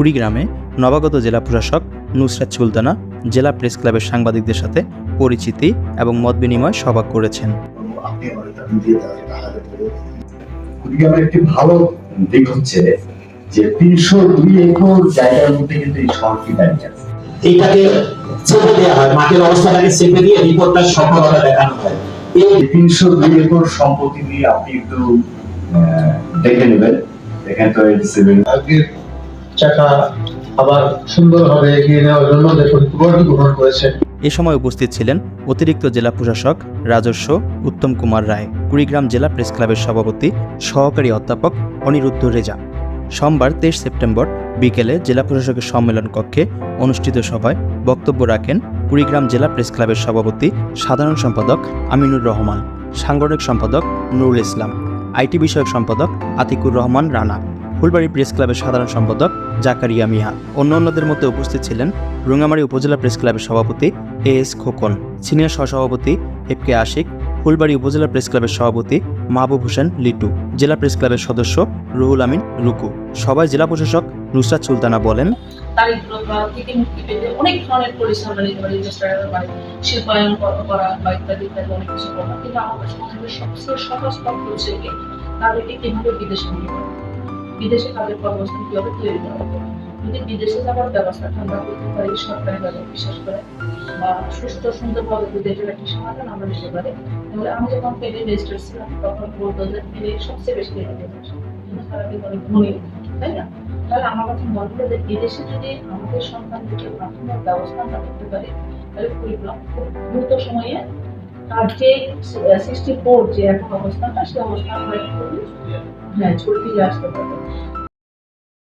কুড়িগ্রামে নবাগত জেলা প্রশাসক নুসরাত সুলতানা জেলা প্রেস ক্লাবের সাংবাদিকদের সাথে পরিচিতি এবং মত বিনিময় সভা করেছেন। কুড়িগ্রামের একটি ভালো দিক হচ্ছে যে তিনশো দুই একর জায়গার মধ্যে কিন্তু এই শহরটি দাঁড়িয়ে আছে। এইটাকে চেপে দেওয়া হয় মাটির অবস্থাটাকে চেপে দিয়ে রিপোর্টটার সফলতা দেখানো হয়। এই এই তিনশো দুই একর সম্পত্তি দিয়ে আপনি একটু দেখে নেবেন। এখানে তো সিভিল আগের চাকা আবার সুন্দরভাবে এগিয়ে নেওয়ার জন্য যে পরিকল্পনা গ্রহণ করেছে। এ সময় উপস্থিত ছিলেন অতিরিক্ত জেলা প্রশাসক রাজস্ব উত্তম কুমার রায়, কুড়িগ্রাম জেলা প্রেস ক্লাবের সভাপতি, সহকারী অধ্যাপক অনিরুদ্ধ রেজা। সোমবার তেইশ সেপ্টেম্বর বিকেলে জেলা প্রশাসকের সম্মেলন কক্ষে অনুষ্ঠিত সভায় বক্তব্য রাখেন কুড়িগ্রাম জেলা প্রেস ক্লাবের সভাপতি, সাধারণ সম্পাদক আমিনুর রহমান, সাংগঠনিক সম্পাদক নুরুল ইসলাম, আইটি বিষয়ক সম্পাদক আতিকুর রহমান রানা। ফুলবাড়ি প্রেস ক্লাবের সাধারণ সম্পাদক জাকারিয়া মিহা অন্যান্যদের মধ্যে উপস্থিত ছিলেন রুঙ্গামারী উপজেলা প্রেস ক্লাবের সভাপতি এ এস খোকন, সিনিয়র সহসভাপতি এফ কে আশিক, ফুলবাড়ি উপজেলা প্রেস ক্লাবের সভাপতি মাহবুব হোসেন লিটু, জেলা প্রেস ক্লাবের সদস্য রুহুল আমিন রুকু। সবাই জেলা প্রশাসক নুসরাত সুলতানা বলেন তাদেরকে কীভাবে বিদেশে নিয়ে। বিদেশে তাদের কর্মস্থান কীভাবে তৈরি করা যদি বিদেশে যাওয়ার ব্যবস্থাটা আমরা করতে পারি সরকারি ভাবে বিশেষ করে, বা সুস্থ সুন্দরভাবে যদি এটার একটা সমাধান আমরা নিতে পারি, তাহলে আমি যখন পেডি রেজিস্টার ছিলাম তখন বলতো যে পেডি সবচেয়ে বেশি তারা তাই না? তাহলে আমার কাছে মনে হয় যে, বিদেশে যদি আমাদের সন্তানদেরকে প্রাথমিক ব্যবস্থা আমরা করতে পারি, তাহলে কুড়িগ্রাম খুব দ্রুত সময়ে তার যে সিক্সটি ফোর যে এখন অবস্থানটা, সেই অবস্থান হয়ে छोड़ती जा सकता